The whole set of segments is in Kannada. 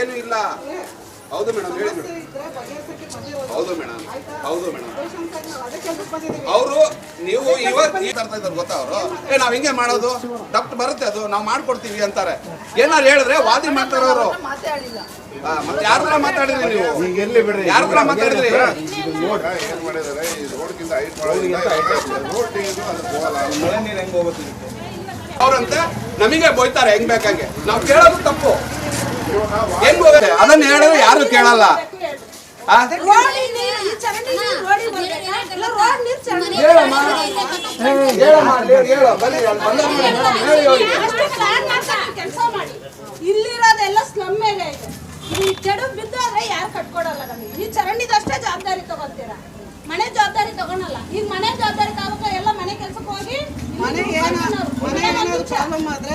ಏನು ಇಲ್ಲ. ಹೌದು ಮೇಡಮ್ ಹೇಳಿ ಮೇಡಮ್. ಹೌದು ಮೇಡಮ್ ಹೌದು ಮೇಡಮ್. ಅವರು ನೀವು ಇವತ್ತು ಈ ತರ್ತಾ ಇದ್ದಾರೆ ಗೊತ್ತಾ ಅವರು? ಏ ನಾವ್ ಹಿಂಗೆ ಮಾಡೋದು? ಡಾಕ್ಟರ್ ಬರುತ್ತೆ ಅದು ನಾವು ಮಾಡ್ಕೊಡ್ತೀವಿ ಅಂತಾರೆ. ಏನಾರು ಹೇಳಿದ್ರೆ ವಾದಿ ಮಾಡ್ತಾರೋ ಅವರು. ಮಾತಾಡಲಿಲ್ಲ ಮತ್ತೆ ಯಾರ ಹತ್ರ ಮಾತಾಡಿದ್ರಿ ನೀವು? ಎಲ್ಲಿ ಬಿಡ್ರಿ? ಯಾರ ಹತ್ರ ಮಾತಾಡಿದ್ರಿ? ಅವ್ರಂತೆ ನಮಗೆ ಬೋಯ್ತಾರೆ ಹೆಂಗ್ ಬೇಕಂಗೆ. ನಾವು ಕೇಳೋದು ತಪ್ಪು. ಅದನ್ನ ಹೇಳಿದ್ರೆ ಯಾರು ಕೇಳಲ್ಲ. ಇಲ್ಲಿರೋದೆಲ್ಲ ಸ್ಲಮ್ ಮೇಲೆ ಇದೆ. ಈ ಕೆಡು ಬಿದ್ದೋದ್ರೆ ಯಾರು ಕಟ್ಕೊಡಲ್ಲ ನಮಗೆ. ಈ ಚರಂಡಿದಷ್ಟೇ ಜವಾಬ್ದಾರಿ ತಗೋತೀರಾ ಮನೆ ಜವಾಬ್ದಾರಿ ತಗೊಳಲ್ಲ. ಈಗ ಮನೆ ಜವಾಬ್ದಾರಿ ತಗೋಕ ಎಲ್ಲ ಮನೆ ಕೆಲ್ಸಕ್ಕೆ ಹೋಗಿ ಮನೆ ಏನ- ಮನೆ ಏನಾದ್ರು ಪ್ರಾಬ್ಲಮ್ ಆದ್ರೆ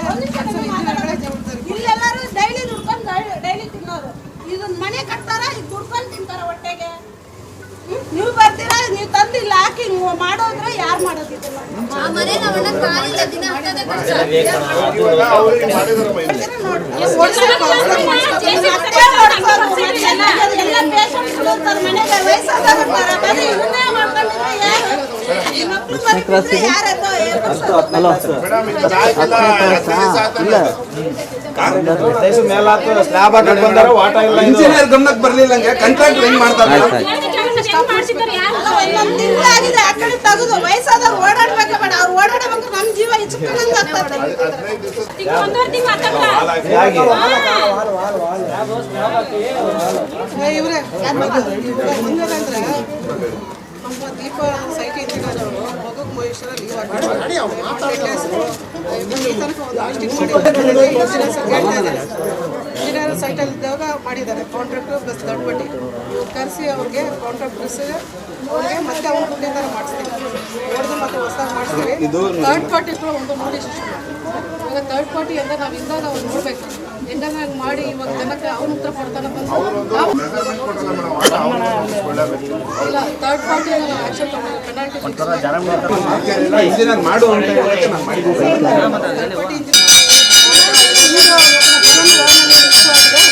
ಇದನ್ನ ಮನೆ ಕಟ್ತಾರ ಈಗ ದುಡ್ಕೊಂಡು ತಿಂತಾರ ಹೊಟ್ಟೆಗೆ? ನೀವು ಬರ್ತೀರಾ ನೀವು ತಂದಿಲ್ಲ ಹಾಕಿ ನೀವು ಮಾಡೋದ್ರೆ ಯಾರು ಮಾಡೋದಿಲ್ಲ ಆ ಬಂದಾರ ವಾಟ ಇಲ್ಲ ಇಂಜಿನಿಯರ್ ಗಮನಕ್ಕೆ ಬರ್ಲಿಲ್ಲ ಕಂಟ್ರಾಕ್ಟ್ ಹೆಂಗ್ ಮಾಡ್ತಾರೆ? ಇವ್ರೆ ನಮ್ಮ ದೀಪ ಸೈಟ್ ಇಂಜಿನಿಯರ್ ಅವರು ಮಗುಗ್ ಮಹೇಶ್ವರ ಲೀವ್ ಇಂಜಿನಿಯರ್ ಸೈಟಲ್ಲಿ ಇದ್ದಾಗ ಮಾಡಿದ್ದಾರೆ. ಕಾಂಟ್ರಾಕ್ಟ್ ಬಸ್ ದೊಡ್ಡ ಬಡ್ಡಿ ಕರೆಸಿ ಅವ್ರಿಗೆ ಕಾಂಟ್ರಾಕ್ಟ್ ಬಸ್ ಅವ್ರಿಗೆ ಮತ್ತೆ ಅವ್ರ ದುಡ್ಡಿಂದ ಮಾಡಿಸ್ತೀವಿ ಹೊಡೆದು ಮತ್ತೆ ಹೊಸದಾಗಿ ಮಾಡಿಸ್ತೀವಿ ಥರ್ಡ್ ಪಾರ್ಟಿ ಕೂಡ ಒಂದು ನೋಡಿ ಇವಾಗ ಥರ್ಡ್ ಪಾರ್ಟಿ ಅಂದ್ರೆ ನಾವು ಇಂದಾಗ ಅವ್ರು ನೋಡ್ಬೇಕು ಹೆಂಗಾಗ ಮಾಡಿ ಇವಾಗ ಜನಕ್ಕೆ ಅವ್ರ ಉತ್ತರ ಕೊಡ್ತಾನೆ ಬಂದು ನಾವು ಮೆಜರ್ಮೆಂಟ್ ಕೊಟ್ಟಲ್ಲ ಮೇಡಮ್ ವಾಟ ಅವ್ರು ಒಳ್ಳೆಬೇಕು ಮಾಡೋ ಥರ್ಡ್ ಪಾರ್ಟಿ ಆಕ್ಷನ್ ತಗೊಂಡು ಪೆನಾಲ್ಟಿ ಇಂಜಿನಿಯರ್ ಮಾಡು ಅಂತ